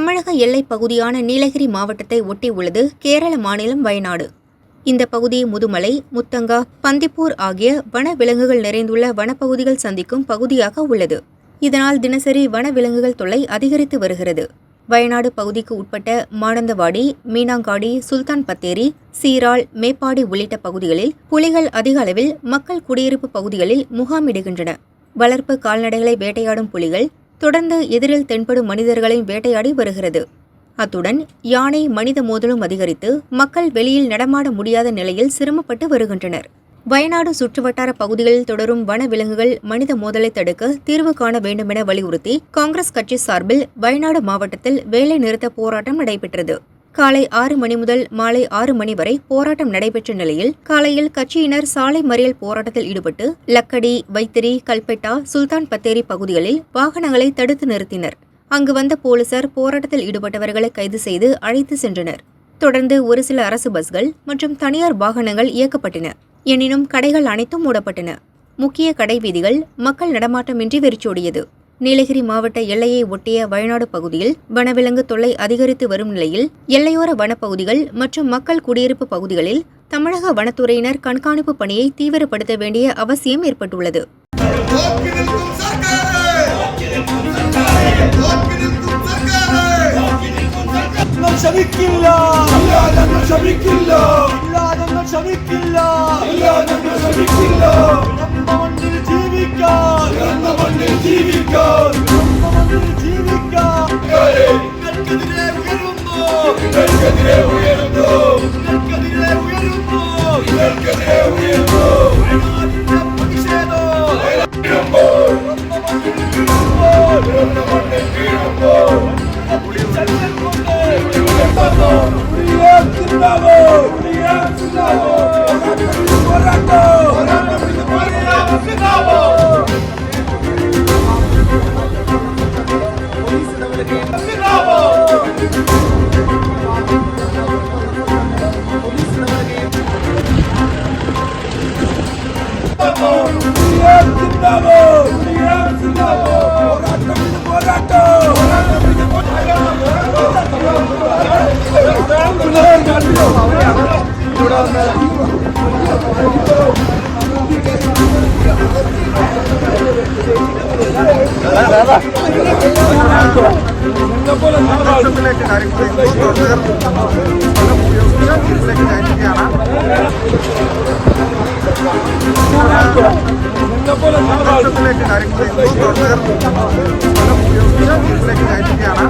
தமிழக எல்லைப் பகுதியான நீலகிரி மாவட்டத்தை ஒட்டி உள்ளது கேரள மாநிலம் வயநாடு. இந்த பகுதி முதுமலை முத்தங்கா பந்திப்பூர் ஆகிய வன விலங்குகள் நிறைந்துள்ள வனப்பகுதிகள் சந்திக்கும் பகுதியாக உள்ளது. இதனால் தினசரி வனவிலங்குகள் தொல்லை அதிகரித்து வருகிறது. வயநாடு பகுதிக்கு உட்பட்ட மானந்தவாடி மீனாங்காடி சுல்தான் பத்தேரி சீராள் மேப்பாடி உள்ளிட்ட பகுதிகளில் புலிகள் அதிக அளவில் மக்கள் குடியிருப்பு பகுதிகளில் முகாமிடுகின்றன. வளர்ப்பு கால்நடைகளை வேட்டையாடும் புலிகள் தொடர்ந்து எதிரில் தென்படும் மனிதர்களை வேட்டையாடி வருகிறது. அத்துடன் யானை மனித மோதலும் அதிகரித்து மக்கள் வெளியில் நடமாட முடியாத நிலையில் சிரமப்பட்டு வருகின்றனர். வயநாடு சுற்றுவட்டார பகுதிகளில் தொடரும் வனவிலங்குகள் மனித மோதலை தடுக்க தீர்வு காண வேண்டுமென வலியுறுத்தி காங்கிரஸ் கட்சி சார்பில் வயநாடு மாவட்டத்தில் வேலை நிறுத்த போராட்டம் நடைபெற்றது. காலை ஆறு மணி முதல் மாலை ஆறு மணி வரை போராட்டம் நடைபெற்ற நிலையில் காலையில் கட்சியினர் சாலை மறியல் போராட்டத்தில் ஈடுபட்டு லக்கடி வைத்திரி கல்பெட்டா சுல்தான் பத்தேரி பகுதிகளில் வாகனங்களை தடுத்து நிறுத்தினர். அங்கு வந்த போலீசார் போராட்டத்தில் ஈடுபட்டவர்களை கைது செய்து அழைத்து சென்றனர். தொடர்ந்து ஒரு சில அரசு பஸ்கள் மற்றும் தனியார் வாகனங்கள் இயக்கப்பட்டன. எனினும் கடைகள் அனைத்தும் மூடப்பட்டன. முக்கிய கடை வீதிகள் மக்கள் நடமாட்டமின்றி வெறிச்சோடியது. நீலகிரி மாவட்ட எல்லையை ஒட்டிய வயநாடு பகுதியில் வனவிலங்கு தொல்லை அதிகரித்து வரும் நிலையில் எல்லையோர வனப்பகுதிகள் மற்றும் மக்கள் குடியிருப்பு பகுதிகளில் தமிழக வனத்துறையினர் கண்காணிப்பு பணியை தீவிரப்படுத்த வேண்டிய அவசியம் ஏற்பட்டுள்ளது. நோக்கி Bravo! Singapore and Hyderabad. പഞ്ചത്തിലേക്ക് കാര്യങ്ങൾ ഹിന്ദു പ്രവർത്തകർ സ്ഥലം ഉപയോഗിച്ച് വീട്ടിലേക്ക് കയറ്റുകയാണ്